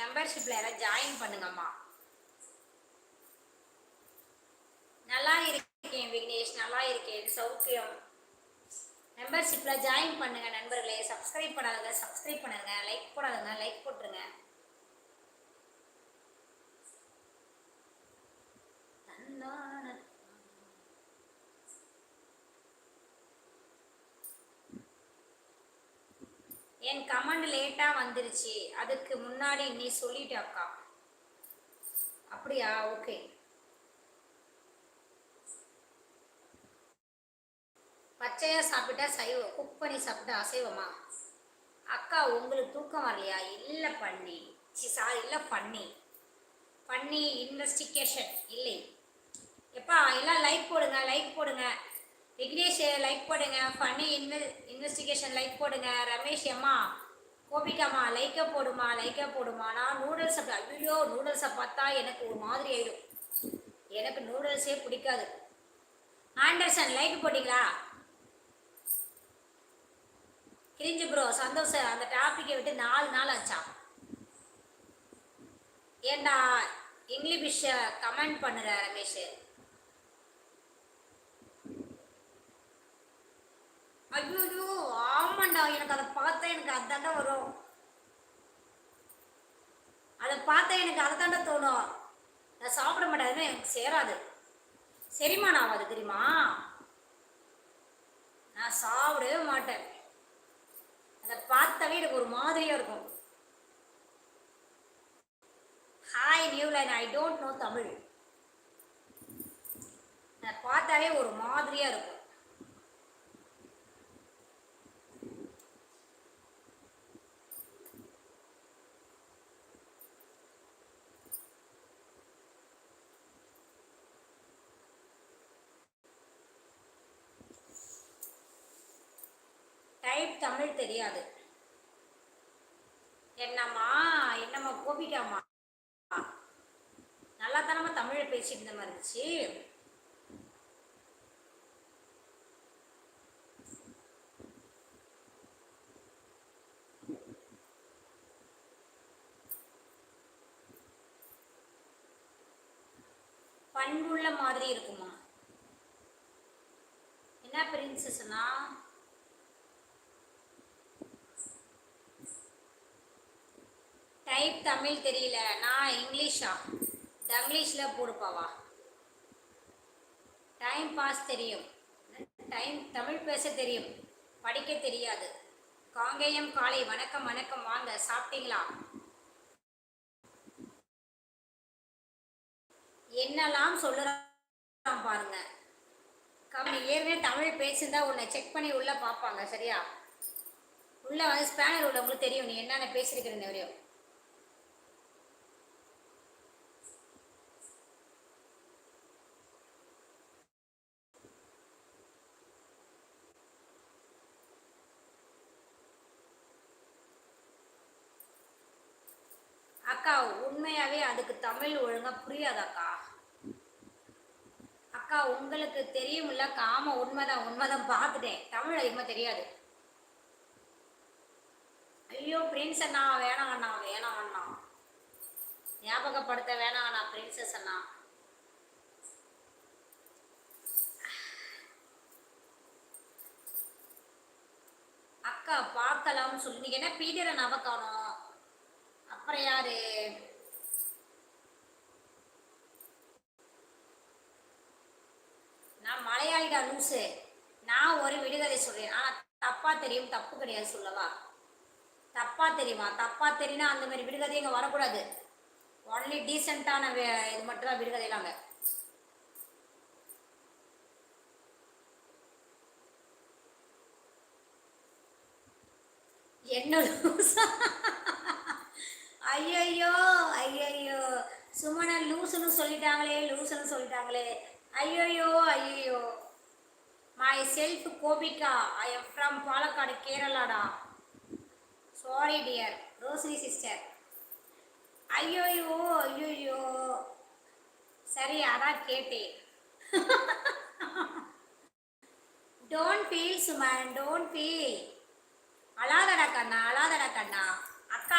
மெம்பர்ஷிப்பில் யாராவது ஜாயின் பண்ணுங்கம்மா. நல்லா இருக்கேன் விக்னேஷ் நல்லா இருக்கேன் சௌக்கியம். மெம்பர்ஷிப்பில் ஜாயின் பண்ணுங்க நண்பர்களே. சப்ஸ்கிரைப் பண்ணாதங்க சப்ஸ்கிரைப் பண்ணுங்க லைக் போடாதங்க லைக் போட்டுருங்க. என் கமெண்ட் லேட்டாக வந்துருச்சு. அதுக்கு முன்னாடி நீ சொல்லிட்டாக்கா அப்படியா? ஓகே. பச்சையாக சாப்பிட்டா சைவம் குக் பண்ணி சாப்பிட்டா அசைவமா? அக்கா உங்களுக்கு தூக்கம் வரலையா? இல்லை பண்ணி. சி சா இல்லை பண்ணி. பண்ணி இன்வெஸ்டிகேஷன் இல்லை. எப்பா எல்லாம் லைக் போடுங்க லைக் போடுங்க. விக்னேஷ் லைக் போடுங்க ஃபன்னி இன்வெ இன்வெஸ்டிகேஷன் லைக் போடுங்க ரமேஷ் அம்மா கோபிகாமா லைக்கை போடுமா லைக்கை போடுமா நான் நூடுல்ஸ் ஐயோ நூடுல்ஸை பார்த்தா எனக்கு ஒரு மாதிரி ஆயிடும். எனக்கு நூடுல்ஸே பிடிக்காது. ஆண்டர்சன் லைக் போட்டிங்களா? கிரிஞ்சு ப்ரோ சந்தோஷம் அந்த டாப்பிக்கை விட்டு நாலு நாள் ஆச்சா? ஏண்டா இங்கிலீஷ் கமெண்ட் பண்ணுற ரமேஷ்? ஐயோ ஆமாண்டா. எனக்கு அதை பார்த்தா எனக்கு அதாண்டா வரும். அதை பார்த்தா எனக்கு அதை தாண்டா தோணும். நான் சாப்பிட மாட்டேன். எனக்கு சேராது. செரிமானம் ஆகாது தெரியுமா? நான் சாப்பிடவே மாட்டேன். அதை பார்த்தாவே எனக்கு ஒரு மாதிரியா இருக்கும். Hi new line I don't know Tamil. அதை பார்த்தாவே ஒரு மாதிரியா இருக்கும். டைப் தமிழ் தெரியாது. என்னம்மா என்னம்மா கோபிக்காமா நல்லா தானம்மா தமிழ் பேசிட்டு இருந்த மாதிரி இருந்துச்சு. பண்புள்ள மாதிரி இருக்குமா? என்ன பிரின்சஸ்னா டைப் தமிழ் தெரியல. நான் இங்கிலீஷா? தங்கிலீஷில் போடுப்பாவா? டைம் பாஸ் தெரியும். டைம் தமிழ் பேச தெரியும். படிக்க தெரியாது. காங்கேயம் காலை வணக்கம் வணக்கம். வாங்க சாப்பிட்டீங்களா? என்னெல்லாம் சொல்லுறான் பாருங்க. கம்மி ஏற்கனவே தமிழ் பேசியிருந்தா உன்னை செக் பண்ணி உள்ளே பார்ப்பாங்க சரியா? உள்ளே வந்து ஸ்பேனர் உள்ளவங்களுக்கு தெரியும் நீ என்னென்ன பேசியிருக்கிறேன்னு வரையும் அக்கா உண்மையாவே அதுக்கு தமிழ் ஒழுங்கா புரியாதாக்கா? அக்கா உங்களுக்கு தெரியும்ல காம உண்மைதான் உண்மைதான் பார்த்துட்டேன். தமிழ் அதிகமாக தெரியாது. ஐயோ பிரின்ஸ் அண்ணா வேணாம் அண்ணா வேணாம் அண்ணா. ஞாபகப்படுத்த வேணாம் அண்ணா பிரின்சஸ் அண்ணா. அக்கா பார்க்கலாம்னு சொல்லி. நீங்க என்ன பீடியரை நவ அப்புறம் யாரு? நான் மலையாளிடா லூசு. நான் ஒரு விடுகதை சொல்றேன். ஆனா தப்பா தெரியும் தப்பு கிடையாது சொல்லவா? தப்பா தெரியுமா? தப்பா தெரியும்னா அந்த மாதிரி விடுகதை இங்க வரக்கூடாது. ஒன்லி டீசெண்டான இது மட்டும் தான் விடுகதைலாங்க. என்ன லூசா? ஐயையோ ஐயையோ. சுமன லூசுன்னு சொல்லிட்டாங்களே லூசுன்னு சொல்லிட்டாங்களே. ஐயோயோ ஐயோ myself Gopika. I am from Palakkad கேரளாடா. Sorry dear Roshini sister ஐயோயோ ஐயோயோ. சரி அதான் கேட்டேன். Don't feel Suman don't feel அழாதடா கண்ணா அழாதடா கண்ணா. அக்கா